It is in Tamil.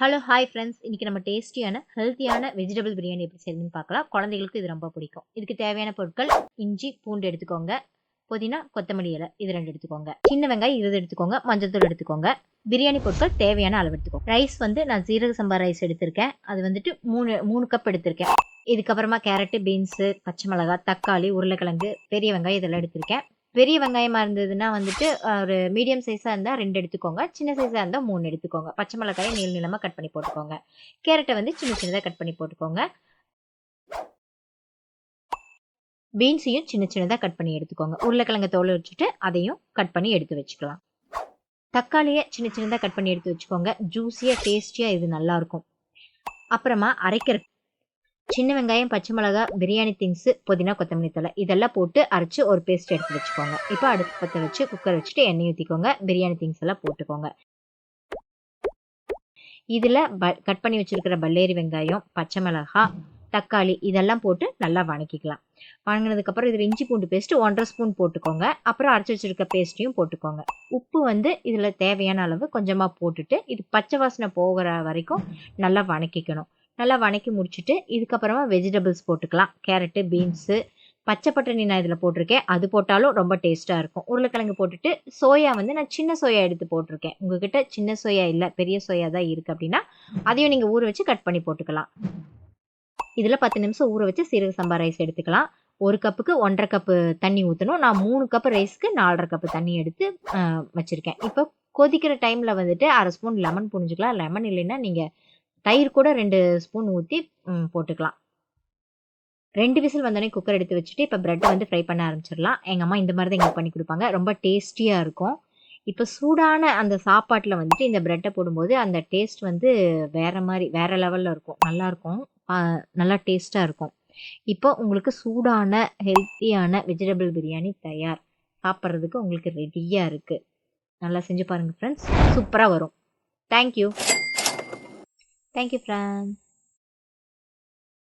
ஹலோ ஹாய் ஃப்ரெண்ட்ஸ் இன்னைக்கு நம்ம டேஸ்டியான ஹெல்த்தியான வெஜிடபிள் பிரியாணி எப்படி செய்யணும்னு பார்க்கலாம். குழந்தைகளுக்கு இது ரொம்ப பிடிக்கும். இதுக்கு தேவையான பொருட்கள் இஞ்சி பூண்டு எடுத்துக்கோங்க. புதினா கொத்தமல்லி இலை இது ரெண்டு எடுத்துக்கோங்க. சின்ன வெங்காயம் இருபது எடுத்துக்கோங்க. மஞ்சத்தூள் எடுத்துக்கோங்க. பிரியாணி பொருட்கள் தேவையான அளவு எடுத்துக்கோங்க. ரைஸ் வந்து நான் ஜீரக சம்பா ரைஸ் எடுத்திருக்கேன். அது வந்துட்டு மூணு மூணு கப் எடுத்திருக்கேன். இதுக்கப்புறமா கேரட்டு பீன்ஸு பச்சை மிளகாய் தக்காளி உருளைக்கிழங்கு பெரிய வெங்காயம் இதெல்லாம் எடுத்திருக்கேன். பெரிய வெங்காயமாக இருந்ததுன்னா வந்துட்டு ஒரு மீடியம் சைஸாக இருந்தால் ரெண்டு எடுத்துக்கோங்க. சின்ன சைஸாக இருந்தால் மூணு எடுத்துக்கோங்க. பச்சை மிளகாயை நீள் நீளமாக கட் பண்ணி போட்டுக்கோங்க. கேரட்டை வந்து சின்ன சின்னதாக கட் பண்ணி போட்டுக்கோங்க. பீன்ஸையும் சின்ன சின்னதாக கட் பண்ணி எடுத்துக்கோங்க. உருளைக்கிழங்க தோலை வச்சுட்டு அதையும் கட் பண்ணி எடுத்து வச்சுக்கலாம். தக்காளியை சின்ன சின்னதாக கட் பண்ணி எடுத்து வச்சுக்கோங்க. ஜூஸியாக டேஸ்டியாக இது நல்லாயிருக்கும் அப்புறமா அரைக்கிற சின்ன வெங்காயம் பச்சை மிளகா பிரியாணி திங்ஸு புதினா கொத்தமல்லி தலை இதெல்லாம் போட்டு அரைச்சி ஒரு பேஸ்ட் எடுத்து வச்சுக்கோங்க. இப்போ அடுத்து பற்ற வச்சு குக்கர் வச்சுட்டு எண்ணெய் ஊற்றிக்கோங்க பிரியாணி திங்ஸ் எல்லாம் போட்டுக்கோங்க. இதில் ப கட் பண்ணி வச்சுருக்கிற பல்லேரி வெங்காயம் பச்சை மிளகா தக்காளி இதெல்லாம் போட்டு நல்லா வணக்கிக்கலாம். வணங்கினதுக்கப்புறம் இதில் இஞ்சி பூண்டு பேஸ்ட்டு ஒன்றரை ஸ்பூன் போட்டுக்கோங்க. அப்புறம் அரைச்சி வச்சுருக்க பேஸ்ட்டையும் போட்டுக்கோங்க. உப்பு வந்து இதில் தேவையான அளவு கொஞ்சமாக போட்டுட்டு இது பச்சை வாசனை போகிற வரைக்கும் நல்லா வணக்கிக்கணும். நல்லா வணக்கி முடிச்சுட்டு இதுக்கப்புறமா வெஜிடபிள்ஸ் போட்டுக்கலாம். கேரட்டு பீன்ஸு பச்சை பட்டாணி நான் இதில் போட்டிருக்கேன். அது போட்டாலும் ரொம்ப டேஸ்ட்டாக இருக்கும். உருளைக்கிழங்கு போட்டுட்டு சோயா வந்து நான் சின்ன சோயா எடுத்து போட்டிருக்கேன். உங்ககிட்ட சின்ன சோயா இல்லை பெரிய சோயா தான் இருக்குது அப்படின்னா அதையும் நீங்கள் ஊற வச்சு கட் பண்ணி போட்டுக்கலாம். இதில் பத்து நிமிஷம் ஊற வச்சு சீரக சம்பா ரைஸ் எடுத்துக்கலாம். ஒரு கப்புக்கு ஒன்றரை கப்பு தண்ணி ஊற்றணும் நான் மூணு கப்பு ரைஸ்க்கு நாலரை கப்பு தண்ணி எடுத்து வச்சுருக்கேன். இப்போ கொதிக்கிற டைமில் வந்துட்டு அரை ஸ்பூன் லெமன் புரிஞ்சுக்கலாம் லெமன் இல்லைன்னா நீங்கள் தயிர் கூட ரெண்டு ஸ்பூன் ஊற்றி போட்டுக்கலாம். ரெண்டு விசில் வந்தோடனே குக்கர் எடுத்து வச்சுட்டு இப்போ ப்ரெட்டை வந்து ஃப்ரை பண்ண ஆரம்பிச்சிடலாம். எங்கள் அம்மா இந்த மாதிரி தான் எங்களுக்கு பண்ணி கொடுப்பாங்க. ரொம்ப டேஸ்டியாக இருக்கும். இப்போ சூடான அந்த சாப்பாட்டில் வந்துட்டு இந்த ப்ரெட்டை போடும்போது அந்த டேஸ்ட் வந்து வேறு மாதிரி வேறு லெவலில் இருக்கும். நல்லாயிருக்கும் நல்லா டேஸ்ட்டாக இருக்கும். இப்போ உங்களுக்கு சூடான ஹெல்த்தியான வெஜிடபிள் பிரியாணி தயார். சாப்பிட்றதுக்கு உங்களுக்கு ரெடியாக இருக்குது நல்லா செஞ்சு பாருங்கள் ஃப்ரெண்ட்ஸ் சூப்பராக வரும். Thank you Thank you, friends.